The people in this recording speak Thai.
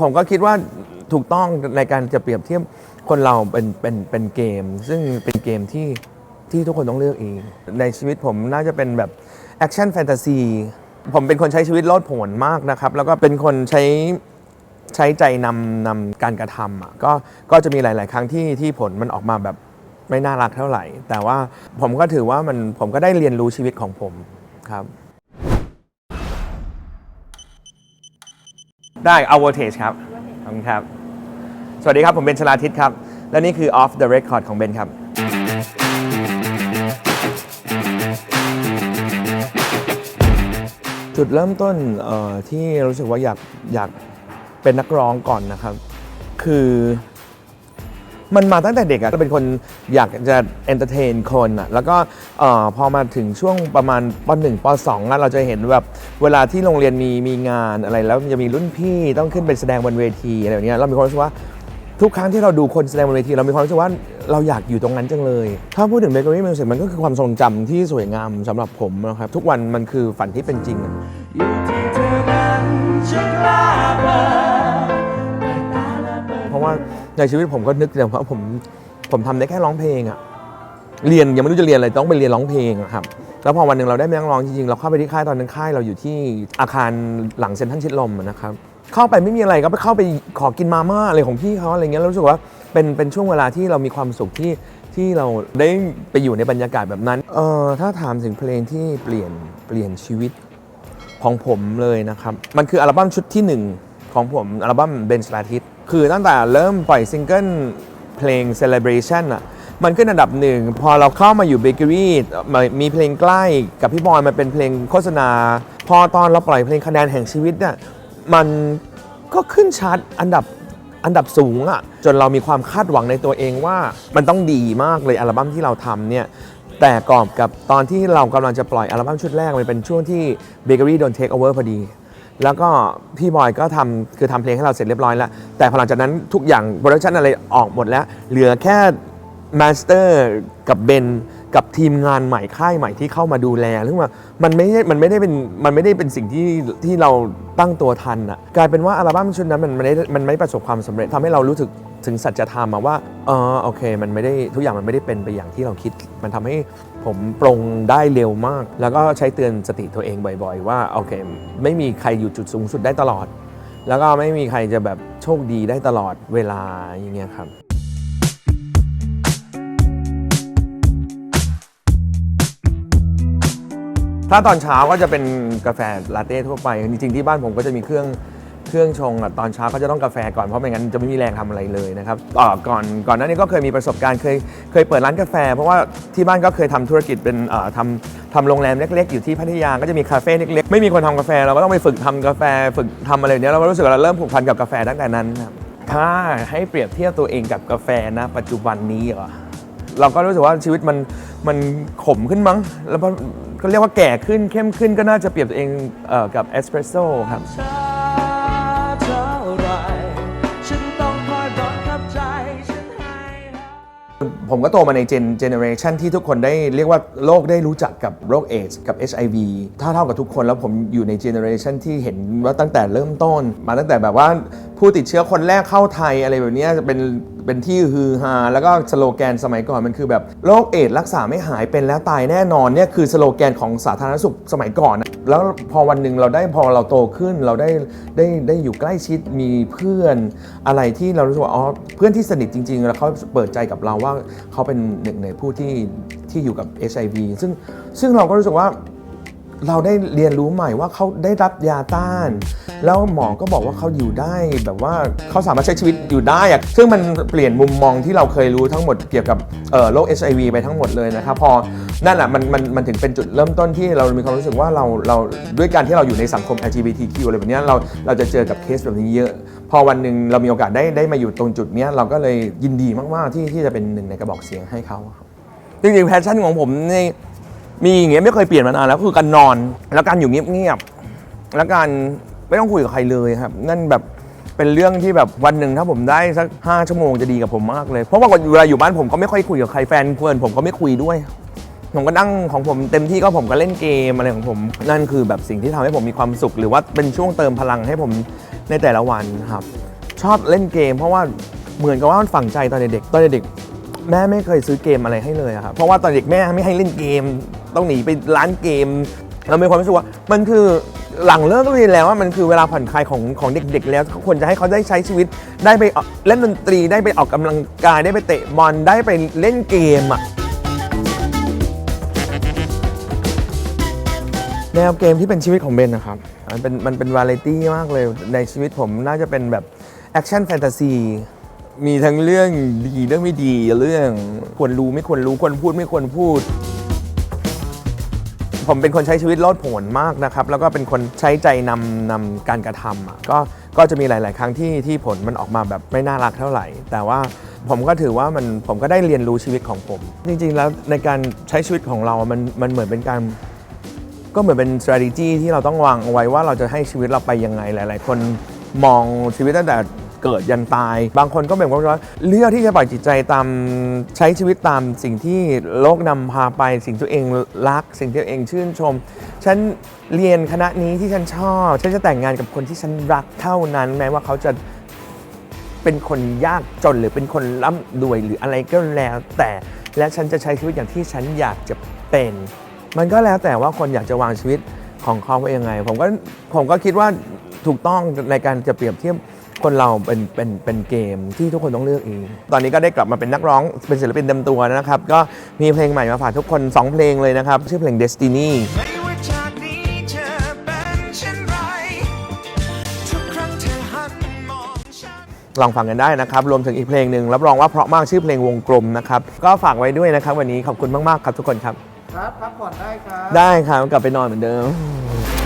ผมก็คิดว่าถูกต้องในการจะเปรียบเทียบคนเราเป็นเป็นเป็นเกม ซึ่งเป็นเกมที่ที่ทุกคนต้องเลือกเอง ในชีวิตผมน่าจะเป็นแบบแอคชั่นแฟนตาซีผมเป็นคนใช้ชีวิตโลดโผนมากนะครับ แล้วก็เป็นคนใช้ใช้ใจนำนำการกระทำอะก็ก็จะมีหลาย ๆ ครั้งที่ที่ผลมันออกมาแบบไม่น่ารักเท่าไหร่ แต่ว่าผมก็ถือว่ามันผมก็ได้เรียนรู้ชีวิตของผมครับ ได้เอา voltage ครับขอบคุณครับ สวัสดีครับ ผมเบนชลาทิศครับ และนี่คือ off the record ของเบนครับ จุดเริ่มต้นที่รู้สึกว่าอยากอยากเป็นนักร้องก่อนนะครับ คือ มันมาตั้งแต่เด็กอะก็เป็นคนอยากจะเอนเตอร์เทนคนอะแล้วก็เอ่อพอมาถึงช่วงประมาณป .1 ป .2 อะเราจะเห็นแบบเวลาที่โรงเรียนมีมีงานอะไร แล้วจะมีรุ่นพี่ต้องขึ้นไปแสดงบนเวทีอะไรแบบเนี้ยเรามีความรู้สึกว่าทุกครั้งที่เราดูคนแสดงบนเวทีเรามีความรู้สึกว่าเราอยากอยู่ตรงนั้นจังเลย ถ้าพูดถึงเบเกอรี่มิวสิกมันก็คือความทรงจำที่สวยงามสำหรับผมนะครับ ทุกวันมันคือฝันที่เป็นจริงอยู่ที่เธอนั้นฉันกล้าเปิดเพราะว่า ในชีวิตผมก็นึกแต่ว่าผมผมทำได้แค่ร้องเพลงอะเรียนยังไม่รู้จะเรียนอะไรต้องไปเรียนร้องเพลงครับแล้วพอวันหนึ่งเราได้ไปนั่งร้องจริงๆเราเข้าไปที่ค่ายตอนนั้นค่ายเราอยู่ที่อาคารหลังเซ็นทรัลชิดลมนะครับเข้าไปไม่มีอะไรก็ไปเข้าไปขอกินมาม่าอะไรของพี่เขาอะไรเงี้ยแล้วรู้สึกว่าเป็นเป็นช่วงเวลาที่เรามีความสุขที่ที่เราได้ไปอยู่ในบรรยากาศแบบนั้นเออถ้าถามถึงเพลงที่เปลี่ยนเปลี่ยนชีวิตของผมเลยนะครับ มันคืออัลบั้มชุดที่ 1 ของผมอัลบั้มเบนชลาทิตคือตั้งแต่เริ่มปล่อยซิงเกิลเพลง Celebration อะมันขึ้นอันดับหนึ่ง พอเราเข้ามาอยู่เบเกอรี่มีเพลงใกล้กับพี่บอยมันเป็นเพลงโฆษณา พอตอนเราปล่อยเพลงคะแนนแห่งชีวิตเนี่ยมันก็ขึ้นชาร์ตอันดับอันดับสูงอะ่ะจนเรามีความคาดหวังในตัวเองว่ามันต้องดีมากเลยอัลบั้มที่เราทำเนี่ยแต่กอบกับตอนที่เรากำลังจะปล่อยอัลบั้มชุดแรกมันเป็นช่วงที่เบเกอรี่โดนเทคโอเวอร์พอดี แล้วก็พี่บอยก็ทำคือทำเพลงให้เราเสร็จเรียบร้อยแล้ว แต่พอหลังจากนั้นทุกอย่างโปรดักชันอะไรออกหมดแล้ว เหลือแค่มาสเตอร์กับเบน กับทีมงานใหม่ค่ายใหม่ที่เข้ามาดูแลซึ่งว่ามันไม่ได้มันไม่ได้เป็นมันไม่ได้เป็นสิ่งที่ที่เราตั้งตัวทันอะกลายเป็นว่าอัลบั้มชุดนั้นมันไม่ได้มันไม่ประสบความสำเร็จทำให้เรารู้สึกถึงสัจธรรมอะว่าเออโอเค มันไม่ได้ทุกอย่างมันไม่ได้เป็นไปอย่างที่เราคิด มันทำให้ผมปรงได้เร็วมาก แล้วก็ใช้เตือนสติตัวเองบ่อยๆ ว่าโอเค ไม่มีใครอยู่จุดสูงสุดได้ตลอด แล้วก็ไม่มีใครจะแบบโชคดีได้ตลอดเวลาอย่างเงี้ยครับ ถ้าตอนเช้าก็จะเป็นกาแฟลาเต้ทั่วไป จริงๆที่บ้านผมก็จะมีเครื่องเครื่องชงอะตอนเช้าก็จะต้องกาแฟก่อนเพราะไม่งั้นจะไม่มีแรงทำอะไรเลยนะครับอ่าก่อนก่อนหน้านี้ก็เคยมีประสบการณ์เคยเคยเปิดร้านกาแฟ เพราะว่าที่บ้านก็เคยทำธุรกิจเป็นเอ่อทำทำโรงแรมเล็ก ๆ อยู่ที่พัทยาก็จะมีคาเฟ่เล็กๆไม่มีคนทำกาแฟเราก็ต้องไปฝึกทำกาแฟฝึกทำอะไรเนี้ยเราก็รู้สึกว่าเราเริ่มผูกพันกับกาแฟตั้งแต่นั้นครับถ้าให้เปรียบเทียบตัวเองกับกาแฟนะปัจจุบันนี้เหรอเราก็รู้สึกว่าชีวิตมันมันขมขึ้นมั้ง แล้ว ก็ก็เรียกว่าแก่ขึ้นเข้มขึ้นก็น่าจะเปรียบตัวเองเอ่อกับเอสเปรสโซ่ครับ ช้าเท่าไหรฉันต้องคอยบังคับใจฉันให้ผมก็โตมาในเจนเจเนอเรชันที่ทุกคนได้เรียกว่าโลกได้รู้จักกับโรคเอดส์กับ HIV เท่าเท่ากับทุกคนแล้วผมอยู่ในเจเนอเรชันที่เห็นว่าตั้งแต่เริ่มต้น มาตั้งแต่แบบว่าผู้ติดเชื้อคนแรกเข้าไทยอะไรแบบเนี้ยจะเป็น เป็นที่ฮือฮาแล้วก็สโลแกนสมัยก่อนมันคือแบบโรคเอดส์รักษาไม่หายเป็นแล้วตายแน่นอนเนี่ยคือสโลแกนของสาธารณสุขสมัยก่อนนะแล้วพอวันหนึ่งเราได้พอเราโตขึ้นเราได้ได้ได้อยู่ใกล้ชิดมีเพื่อนอะไรที่เรารู้สึกว่าอ๋อเพื่อนที่สนิทจริง ๆ แล้วเขาเปิดใจกับเราว่าเขาเป็นหนึ่งในผู้ที่ที่อยู่กับ HIV ซึ่งซึ่งเราก็รู้สึกว่า เราได้เรียนรู้ใหม่ว่าเขาได้รับยาต้าน แล้วหมอก็บอกว่าเขาอยู่ได้แบบว่าเขาสามารถใช้ชีวิตอยู่ได้อะซึ่งมันเปลี่ยนมุมมองที่เราเคยรู้ทั้งหมดเกี่ยวกับเอ่อโรค HIV ไปทั้งหมดเลยนะครับพอนั่นแหละมันมันมันถึงเป็นจุดเริ่มต้นที่เรามีความรู้สึกว่าเราเราด้วยการที่เราอยู่ในสังคม LGBTQ อะไรแบบนี้เราเราจะเจอกับเคสแบบนี้เยอะ พอวันหนึ่งเรามีโอกาสได้ได้มาอยู่ตรงจุดนี้เราก็เลยยินดีมากๆที่ที่จะเป็นหนึ่งในกระบอกเสียงให้เขาครับจริงๆแพชชั่นของผมใน มีอย่างเงี้ยไม่เคยเปลี่ยนมานานแล้วคือการนอน แล้วการอยู่เงียบๆแล้วการไม่ต้องคุยกับใครเลยครับ นั่นแบบเป็นเรื่องที่แบบวันหนึ่งถ้าผมได้สักห้าชั่วโมงจะดีกับผมมากเลย เพราะว่าเวลาอยู่บ้านผมก็ไม่ค่อยคุยกับใครแฟนเพื่อนผมก็ไม่คุยด้วย ผมก็นั่งของผมเต็มที่ก็ผมก็เล่นเกมอะไรของผม นั่นคือแบบสิ่งที่ทำให้ผมมีความสุข หรือว่าเป็นช่วงเติมพลังให้ผมในแต่ละวันครับ ชอบเล่นเกม เพราะว่าเหมือนกับว่ามันฝังใจตอนเด็กๆตอนเด็กแม่ไม่เคยซื้อเกมอะไรให้เลยครับเพราะว่าตอนเด็กแม่ไม่ให้เล่นเกม ต้องหนีไปร้านเกมเรามีความรู้สึกว่ามันคือหลังเลิกเรียนแล้วว่ามันคือเวลาผ่อนคลายของของเด็ก ๆ แล้วควรจะให้เขาได้ใช้ชีวิต ได้ไปเล่นดนตรีได้ไปออกกำลังกายได้ไปเตะบอลได้ไปเล่นเกมอะแนวเกมที่เป็นชีวิตของเบนนะครับ มันเป็นมันเป็นวาไรตี้มากเลยในชีวิตผมน่าจะเป็นแบบแอคชั่นแฟนตาซีมีทั้งเรื่องดีเรื่องไม่ดีเรื่องควรรู้ไม่ควรรู้ควรพูดไม่ควรพูด ผมเป็นคนใช้ชีวิตโลดโผนมากนะครับ แล้วก็เป็นคนใช้ใจนำนำการกระทำอะก็ก็จะมีหลาย ๆ ครั้งที่ที่ผลมันออกมาแบบไม่น่ารักเท่าไหร่ แต่ว่าผมก็ถือว่ามันผมก็ได้เรียนรู้ชีวิตของผม จริง ๆ แล้วในการใช้ชีวิตของเรา มันมันเหมือนเป็นการ ก็เหมือนเป็น strategy ที่เราต้องวางเอาไว้ว่าเราจะให้ชีวิตเราไปยังไงหลาย ๆ คนมองชีวิตตั้งแต่ เกิดยันตาย บางคนก็แบบว่าเลือกที่จะปล่อยจิตใจตามใช้ชีวิตตามสิ่งที่โลกนำพาไป สิ่งที่ตัวเองรัก สิ่งที่ตัวเองชื่นชม ฉันเรียนคณะนี้ที่ฉันชอบ ฉันจะแต่งงานกับคนที่ฉันรักเท่านั้น แม้ว่าเขาจะเป็นคนยากจนหรือเป็นคนร่ำรวยหรืออะไรก็แล้ว แต่และฉันจะใช้ชีวิตอย่างที่ฉันอยากจะเป็น มันก็แล้วแต่ว่าคนอยากจะวางชีวิตของเขาไว้ยังไง ผมก็ผมก็คิดว่าถูกต้องในการจะเปรียบเทียบ คนเราเป็นเป็นเป็นเกมที่ทุกคนต้องเลือกเอง ตอนนี้ก็ได้กลับมาเป็นนักร้องเป็นศิลปินเต็มตัวนะครับ ก็มีเพลงใหม่มาฝากทุกคน 2 เพลงเลยนะครับ ชื่อเพลง Destiny ไม่ว่าจากนี้เธอเป็นเช่นไรทุกครั้งเธอหันมองฉัน ลองฟังกันได้นะครับ รวมถึงอีกเพลงหนึ่งรับรองว่าเพราะมากชื่อเพลงวงกลมนะครับ ก็ฝากไว้ด้วยนะครับ วันนี้ขอบคุณมาก ๆ ครับทุกคนครับ ครับพักผ่อนได้ครับ ได้ครับกลับไปนอนเหมือนเดิมเ